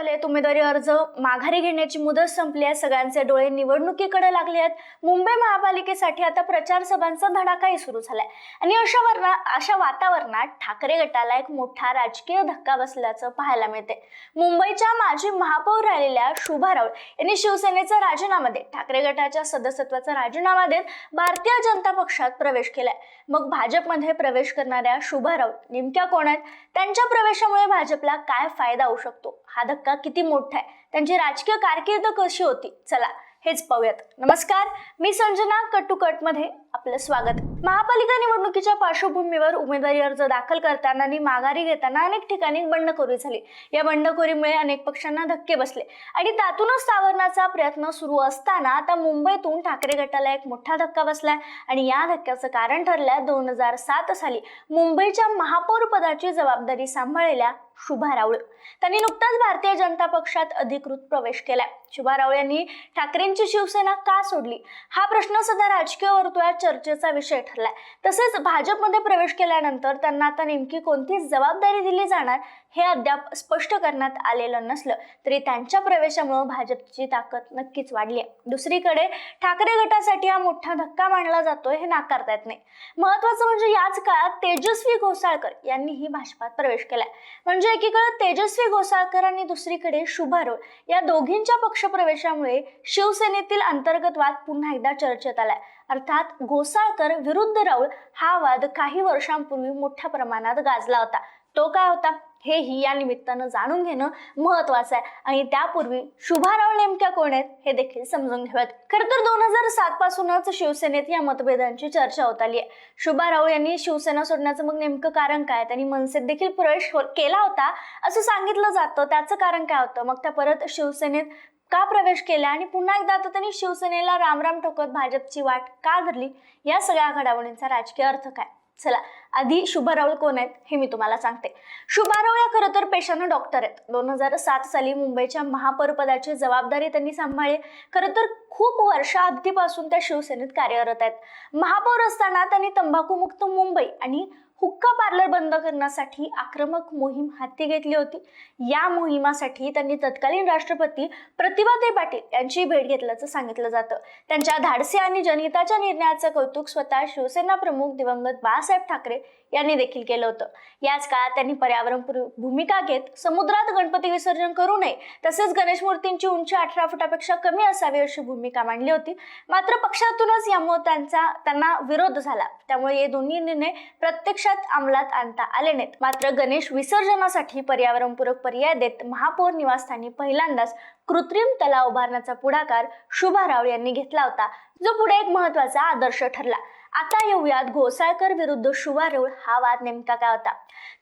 झालेत उमेदवारी अर्ज माघारी घेण्याची मुदत संपली आहे. सगळ्यांचे डोळे निवडणुकीकडे लागले आहेत. मुंबई महापालिकेसाठी आता प्रचार सभांचा धडाकाही सुरू झालाय. आणि अशा वर्णा अशा वातावरणात ठाकरे गटाला एक मोठा राजकीय धक्का बसल्याचं पाहायला मिळते मुंबईच्या माजी महापौर राहिलेल्या शुभा राऊळ यांनी शिवसेनेचा राजीनामा देत ठाकरे गटाच्या सदस्यत्वाचा राजीनामा देत भारतीय जनता पक्षात प्रवेश केलाय. मग भाजपमध्ये प्रवेश करणाऱ्या शुभा राऊळ नेमक्या कोण आहेत? त्यांच्या प्रवेशामुळे भाजपला काय फायदा होऊ शकतो? हा धक्का किती मोठा आहे? त्यांची राजकीय कारकीर्द कशी होती? चला हेच पाहूयात. नमस्कार मी संजना कटुकटमध्ये आपलं स्वागत. महापालिका निवडणुकीच्या पार्श्वभूमीवर उमेदवारी अर्ज दाखल करताना आणि माघारी घेताना अनेक ठिकाणी बंडखोरी झाली. या बंडखोरीमुळे अनेक पक्षांना धक्के बसले. आणि त्यातूनच सावरण्याचा प्रयत्न सुरू असताना आता मुंबईतून ठाकरे गटाला एक मोठा धक्का बसलाय. आणि या धक्क्याचं कारण ठरलंय दोन हजार सात साली मुंबईच्या महापौर पदाची जबाबदारी सांभाळलेल्या शुभा राऊळ. त्यांनी नुकताच भारतीय जनता पक्षात अधिकृत प्रवेश केलाय. शुभा राऊळ यांनी ठाकरेंची शिवसेना का सोडली? हा प्रश्न सध्या राजकीय वर्तुळात चर्चेचा विषय ठरलाय. तसेच भाजपमध्ये प्रवेश केल्यानंतर त्यांना आता नेमकी कोणती जबाबदारी दिली जाणार हे अद्याप स्पष्ट करण्यात आलेलं नसलं तरी त्यांच्या प्रवेशामुळे भाजपची ताकद नक्कीच वाढली आहे दुसरीकडे ठाकरे गटासाठी हा मोठा धक्का मानला जातोय हे नाकारता येत नाही. महत्वाचं म्हणजे याच काळात तेजस्वी घोसाळकर यांनीही भाजपात प्रवेश केलाय. म्हणजे एकीकडे तेजस्वी घोसाळकर आणि दुसरीकडे शुभारोळ या दोघींच्या पक्षप्रवेशामुळे शिवसेनेतील अंतर्गत वाद पुन्हा एकदा चर्चेत आलाय. अर्थात घोसाळकर विरुद्ध राऊळ हा वाद काही वर्षांपूर्वी मोठ्या प्रमाणात गाजला होता. तो काय होता? हेही या निमित्तानं जाणून घेणं महत्वाचं आहे. आणि त्यापूर्वी शुभा नेमक्या कोण आहेत? हे देखील समजून घेऊयात. खर तर दोन हजार सात पासूनच शिवसेनेत या मतभेदांची चर्चा होत आली आहे. शुभा यांनी शिवसेना सोडण्याचं मग नेमकं कारण काय? त्यांनी मनसेत देखील प्रवेश हो- केला होता असं सांगितलं जातं. त्याचं कारण काय होतं? मग त्या परत शिवसेनेत का प्रवेश केला आणि पुन्हा एकदा आता त्यांनी शिवसेनेला रामराम ठोकत भाजपची वाट का धरली? या सगळ्या घडामोडींचा राजकीय अर्थ काय? चला आधी शुभा राऊळ कोण आहेत हे मी तुम्हाला सांगते. शुभा राऊळ या खरं तर पेशानं डॉक्टर आहेत. दोन हजार सात साली मुंबईच्या महापौरपदाची जबाबदारी त्यांनी सांभाळली. खरं तर खूप वर्षाआधीपासून त्या शिवसेनेत कार्यरत आहेत. महापौर असताना त्यांनी तंबाखूमुक्त मुंबई आणि हुक्का पार्लर बंद करण्यासाठी आक्रमक मोहीम हाती घेतली होती. या मोहिमासाठी त्यांनी तत्कालीन राष्ट्रपती प्रतिभाताई पाटील यांची भेट घेतल्याचं सांगितलं जातं. त्यांच्या धाडसी आणि जनहिताच्या निर्णयाचं कौतुक स्वतः शिवसेना प्रमुख दिवंगत बाळासाहेब ठाकरे यांनी देखील केलं होतं. याच काळात त्यांनी पर्यावरणपूर्व भूमिका घेत समुद्रात गणपती विसर्जन करू नये तसेच गणेश मूर्तींची उंची अठरा फुटापेक्षा कमी असावी अशी भूमिका मांडली होती. मात्र पक्षातूनच यामुळे त्यांचा त्यांना विरोध झाला. त्यामुळे हे दोन्ही निर्णय प्रत्यक्षात अंमलात आणता आले नाहीत. मात्र गणेश विसर्जनासाठी पर्यावरणपूरक पर्याय देत महापौर निवासस्थानी पहिल्यांदाच कृत्रिम तलाव उभारण्याचा पुढाकार शुभा राव यांनी घेतला होता. जो पुढे एक महत्त्वाचा आदर्श ठरला. आता येऊयात घोसाळकर विरुद्ध शुभा हा वाद नेमका काय होता?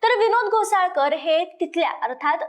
तर विनोद घोसाळकर हे तिथल्या अर्थात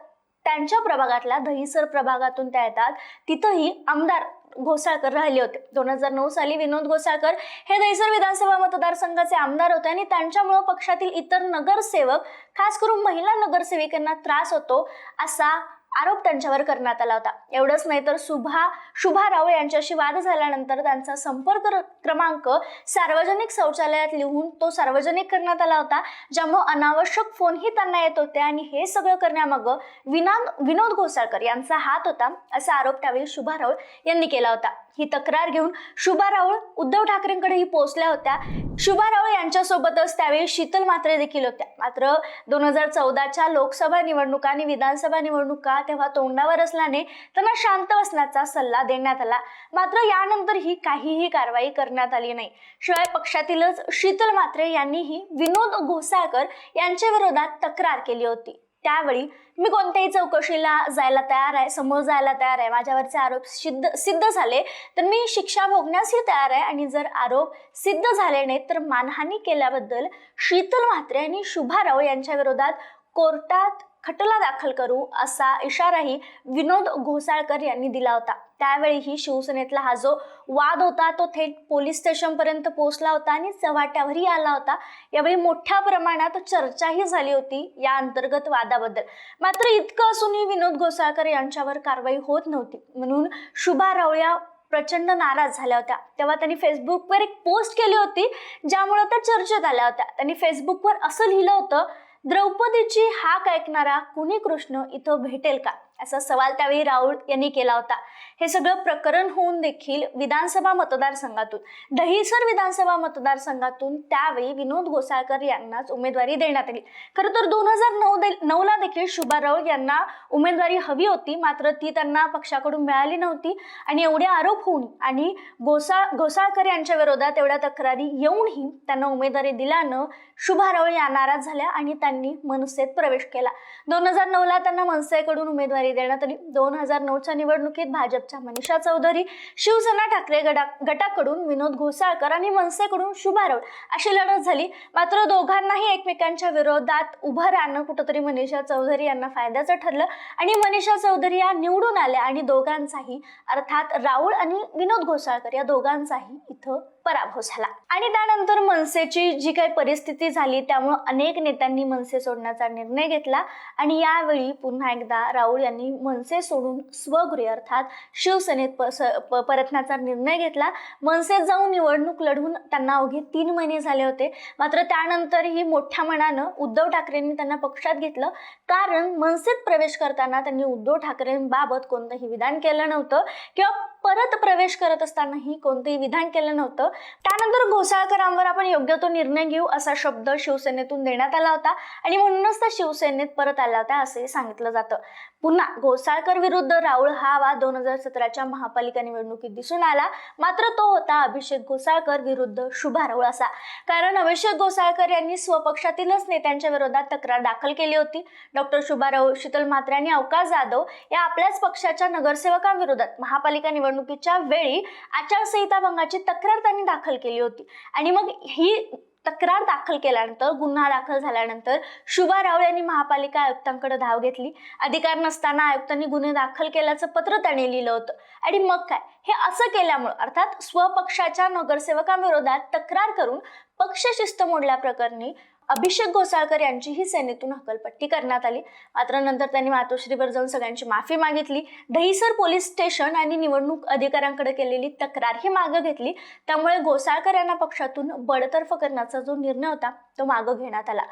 त्यांच्या प्रभागातल्या दहिसर प्रभागातून त्या येतात. तिथंही आमदार घोसाळकर राहिले होते. दोन हजार नऊ साली विनोद घोसाळकर हे दहिसर विधानसभा मतदारसंघाचे आमदार होते आणि त्यांच्यामुळे पक्षातील इतर नगरसेवक खास करून महिला नगरसेविकांना त्रास होतो असा आरोप त्यांच्यावर करण्यात आला होता. एवढंच नाही तर सुभा शुभा राव यांच्याशी वाद झाल्यानंतर त्यांचा संपर्क क्रमांक सार्वजनिक शौचालयात लिहून तो सार्वजनिक करण्यात आला होता. ज्यामुळे अनावश्यक फोनही त्यांना येत होते आणि हे सगळं करण्यामागं विनाद विनोद घोसाळकर यांचा हात होता असा आरोप त्यावेळी शुभा राऊळ यांनी केला होता. ही तक्रार घेऊन शुभा राऊळ उद्धव ठाकरेंकडेही पोहोचल्या होत्या. शुभा राऊळ यांच्यासोबतच त्यावेळी शीतल मात्रे देखील होत्या. मात्र दोन हजार चौदाच्या लोकसभा निवडणुका आणि विधानसभा निवडणुका तेव्हा तोंडावर असल्याने त्यांना शांत बसण्याचा सल्ला देण्यात आला. मात्र यानंतरही काहीही कारवाई करण्यात आली नाही. शिवाय पक्षातीलच शीतल मात्रे यांनीही विनोद घोसाळकर यांच्या विरोधात तक्रार केली होती. त्यावेळी मी कोणत्याही चौकशीला जायला तयार आहे समोर जायला तयार आहे माझ्यावरचे आरोप सिद्ध सिद्ध झाले तर मी शिक्षा भोगण्यासही तयार आहे. आणि जर आरोप सिद्ध झाले नाही तर मानहानी केल्याबद्दल शीतल म्हात्रे आणि शुभा राव यांच्या विरोधात कोर्टात खटला दाखल करू असा इशाराही विनोद घोसाळकर यांनी दिला होता. त्यावेळीही शिवसेनेतला हा जो वाद होता तो थेट पोलीस स्टेशनपर्यंत पोहोचला होता आणि चव्हाट्यावरही आला होता. यावेळी मोठ्या प्रमाणात चर्चाही झाली होती या अंतर्गत वादाबद्दल. मात्र इतकं असूनही विनोद घोसाळकर यांच्यावर कारवाई होत नव्हती. म्हणून शुभा रावळ्या प्रचंड नाराज झाल्या होत्या. तेव्हा त्यांनी फेसबुकवर एक पोस्ट केली होती ज्यामुळे त्या चर्चेत आल्या होत्या. त्यांनी फेसबुकवर असं लिहिलं होतं द्रौपदीची हाक ऐकणारा कुणी कृष्ण इथं भेटेल का? असा सवाल त्यावेळी राऊळ यांनी केला होता. हे सगळं प्रकरण होऊन देखील विधानसभा मतदारसंघातून दहिसर विधानसभा मतदारसंघातून त्यावेळी विनोद गोसाळकर यांनाच उमेदवारी देण्यात आली. खरं तर दोन हजार नऊ दे नऊला देखील शुभा राऊळ यांना उमेदवारी हवी होती मात्र ती त्यांना पक्षाकडून मिळाली नव्हती आणि एवढे आरोप होऊन आणि गोसाळ गोसाळकर यांच्या विरोधात एवढ्या तक्रारी येऊनही त्यांना उमेदवारी दिल्यानं शुभा राऊळ या नाराज झाल्या आणि त्यांनी मनसेत प्रवेश केला. दोन हजार नऊला त्यांना मनसेकडून उमेदवारी देण्यात आली. दोन हजार नऊच्या निवडणुकीत भाजपच्या मनीषा चौधरी शिवसेना ठाकरे गटा गटाकडून विनोद घोसाळकर आणि मनसेकडून शुभा राऊळ अशी लढत झाली. मात्र दोघांनाही एकमेकांच्या विरोधात उभं राहणं कुठंतरी मनीषा चौधरी यांना फायद्याचं ठरलं आणि मनीषा चौधरी या निवडून आल्या आणि दोघांचाही अर्थात राऊळ आणि विनोद घोसाळकर या दोघांचाही इथं पराभव झाला. आणि त्यानंतर मनसेची जी काही परिस्थिती झाली त्यामुळं अनेक नेत्यांनी मनसे सोडण्याचा निर्णय घेतला. आणि यावेळी पुन्हा एकदा राऊळ यांनी मनसे सोडून स्वगृह अर्थात शिवसेनेत प- परतण्याचा निर्णय घेतला. मनसेत जाऊन निवडणूक लढवून त्यांना अवघे तीन महिने झाले होते. मात्र त्यानंतरही मोठ्या मनानं उद्धव ठाकरेंनी त्यांना पक्षात घेतलं. कारण मनसेत प्रवेश करताना त्यांनी उद्धव ठाकरेंबाबत कोणतंही विधान केलं नव्हतं. किंवा परत प्रवेश करत असतानाही कोणतंही विधान केलं नव्हतं. त्यानंतर घोसाळकरांवर आपण योग्य तो निर्णय घेऊ असा शब्द शिवसेनेतून देण्यात आला होता आणि म्हणूनच त्या शिवसेनेत परत आला होता असंही सांगितलं जातं. पुन्हा घोसाळकर विरुद्ध राऊळ हा वाद दोन हजार सतराच्या महापालिका निवडणुकीत दिसून आला. मात्र तो होता अभिषेक घोसाळकर विरुद्ध शुभा राऊळ असा. कारण अभिषेक घोसाळकर यांनी स्वपक्षातीलच नेत्यांच्या विरोधात तक्रार दाखल केली होती. डॉक्टर शुभा राऊळ शीतल म्हात्रे आणि अवकाश जाधव या आपल्याच पक्षाच्या नगरसेवकांविरोधात महापालिका निवडणुकीच्या वेळी आचारसंहिता भंगाची तक्रार त्यांनी दाखल केली होती. आणि मग ही तक्रार दाखल केल्यानंतर गुन्हा दाखल झाल्यानंतर शुभा राव यांनी महापालिका आयुक्तांकडे धाव घेतली. अधिकार नसताना आयुक्तांनी गुन्हे दाखल केल्याचं पत्र त्याने लिहिलं होतं. आणि मग काय? हे असं केल्यामुळं अर्थात स्वपक्षाच्या नगरसेवकांविरोधात तक्रार करून पक्षशिस्त मोडल्याप्रकरणी अभिषेक घोसाळकर यांचीही सेनेतून हकलपट्टी करण्यात आली. मात्र नंतर त्यांनी मातोश्रीवर जाऊन सगळ्यांची माफी मागितली. दहिसर पोलीस स्टेशन आणि निवडणूक अधिकाऱ्यांकडे केलेली तक्रार ही मागं घेतली. त्यामुळे घोसाळकर यांना पक्षातून बडतर्फ करण्याचा जो निर्णय होता तो मागं घेण्यात आला.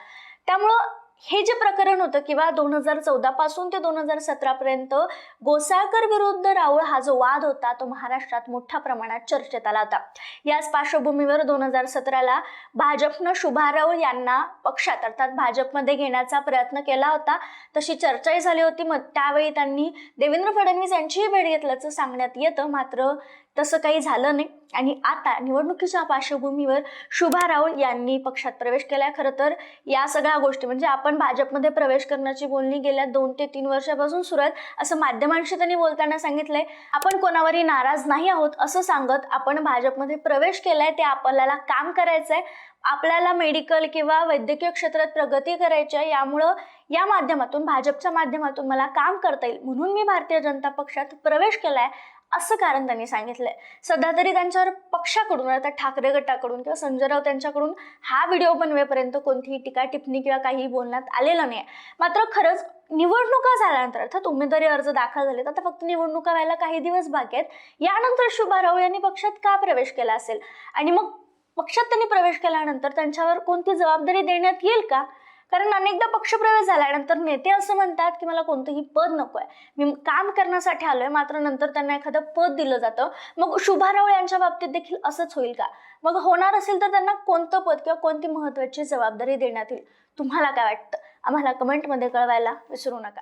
त्यामुळं हे जे प्रकरण होतं किंवा दोन हजार चौदा पासून ते दोन हजार सतरापर्यंत गोसाळकर विरुद्ध राऊळ हा जो वाद होता तो महाराष्ट्रात मोठ्या प्रमाणात चर्चेत आला होता. याच पार्श्वभूमीवर दोन हजार सतराला भाजपनं शुभा राऊळ यांना पक्षात अर्थात भाजपमध्ये घेण्याचा प्रयत्न केला होता. तशी चर्चाही झाली होती. मग त्यावेळी त्यांनी देवेंद्र फडणवीस यांचीही भेट घेतल्याचं सांगण्यात येतं. मात्र तसं काही झालं नाही. आणि आता निवडणुकीच्या पार्श्वभूमीवर शुभा राऊळ यांनी पक्षात प्रवेश केलाय खरं तर. या सगळ्या गोष्टी म्हणजे आपण भाजपमध्ये प्रवेश करण्याची बोलणी गेल्या दोन ते तीन वर्षापासून सुरू आहेत असं माध्यमांशी त्यांनी बोलताना सांगितलंय. आपण कोणावरही नाराज नाही आहोत असं सांगत आपण भाजपमध्ये प्रवेश केलाय ते आपल्याला काम करायचंय. आपल्याला मेडिकल किंवा वैद्यकीय क्षेत्रात प्रगती करायची आहे यामुळं या माध्यमातून भाजपच्या माध्यमातून मला काम करता येईल. म्हणून मी भारतीय जनता पक्षात प्रवेश केलाय. असं कारण त्यांनी सांगितलंय. सध्या तरी त्यांच्यावर पक्षाकडून आता ठाकरे गटाकडून किंवा संजय राऊत यांच्याकडून हा व्हिडिओ बनवेपर्यंत कोणतीही टीका टिप्पणी किंवा काही बोलण्यात आलेलं नाही मात्र खरंच निवडणुका झाल्यानंतर अर्थात उमेदवारी अर्ज दाखल झालेत आता फक्त निवडणुका व्हायला काही दिवस बाकी आहेत. यानंतर शुभा यांनी पक्षात का प्रवेश केला असेल? आणि मग पक्षात त्यांनी प्रवेश केल्यानंतर त्यांच्यावर कोणती जबाबदारी देण्यात येईल का? कारण अनेकदा पक्षप्रवेश झाल्यानंतर नेते असं म्हणतात की मला कोणतंही पद नको आहे मी काम करण्यासाठी आलोय मात्र नंतर त्यांना एखादं पद दिलं जातं. मग शुभा यांच्या बाबतीत देखील असंच होईल का? मग होणार असेल तर त्यांना कोणतं पद किंवा कोणती महत्त्वाची जबाबदारी देण्यात येईल? तुम्हाला काय वाटतं? आम्हाला कमेंटमध्ये कळवायला विसरू नका.